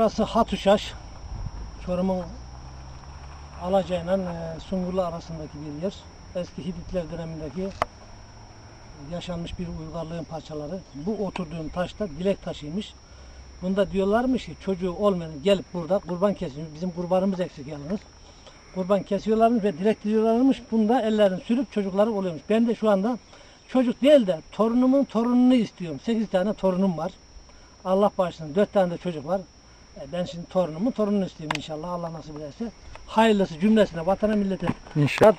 Burası Hatuşaş. Çorum'un Alacay'la e, Sungurlu arasındaki bir yer. Eski Hititler dönemindeki yaşanmış bir uygarlığın parçaları. Bu oturduğum taş da dilek taşıymış. Bunda diyorlarmış ki çocuğu olmayan gelip burada kurban kesiyor. Bizim kurbanımız eksik yalnız. Kurban kesiyorlarmış ve dilek diliyorlarmış. Bunda ellerini sürüp çocukları oluyormuş. Ben de şu anda çocuk değil de torunumun torununu istiyorum. 8 tane torunum var. Allah bağışlasın. 4 tane de çocuk var. E, Ben şimdi torunumu torununu istiyorum inşallah Allah nasip ederse. Hayırlısı cümlesine vatana millete. İnşallah.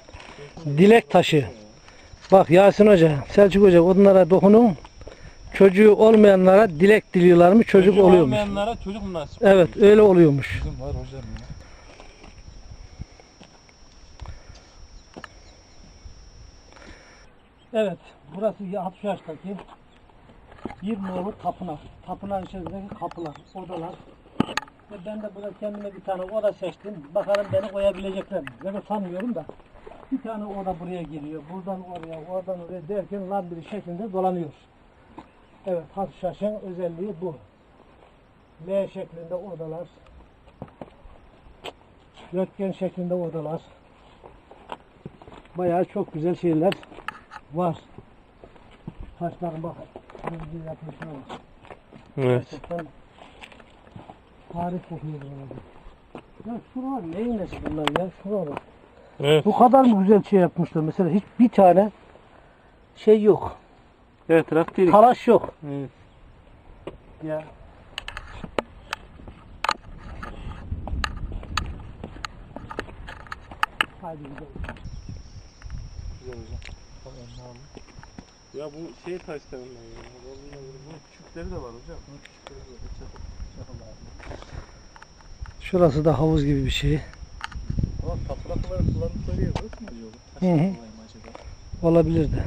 Dilek taşı. Bak Yasin Hoca, Selçuk Hoca onlara dokunun. Çocuğu olmayanlara dilek diliyorlarmış, çocuk oluyormuş. olmayanlara çocuk mu nasip? Evet öyle oluyormuş. Bizim var hocam ya. Evet burası Hatuşaş'taki bir nolu tapınak. Tapınağın içerisindeki kapılar, odalar. Ve ben de burada kendime bir tane oda seçtim. Bakalım beni koyabilecekler mi? Ben de sanmıyorum da. Bir tane oda buraya giriyor. Buradan oraya, oradan oraya derken labiri şeklinde dolanıyor. Evet, Hatuşaş'ın özelliği bu. L şeklinde odalar. Dörtgen şeklinde odalar. Bayağı çok güzel şeyler var. Taşların bak. Yapmışlar. Evet. Gerçekten tarih kokuyor buralarda. Ya şuralar neyin nesi bunlar ya? Şuralar. Evet. Bu kadar mı güzel şey yapmışlar? Mesela hiç bir tane şey yok. Evet taraf değil. Talaş yok. Evet. Ya. Haydi gidelim. Güzel hocam. Ya bu şey taşlarından ya. Bunun küçükleri de var hocam. Küçükleri de var. Şurası da havuz gibi bir şey. Ama tapınakları kullandıkları yer burası mı acaba? Taş Hı acaba? Olabilir de.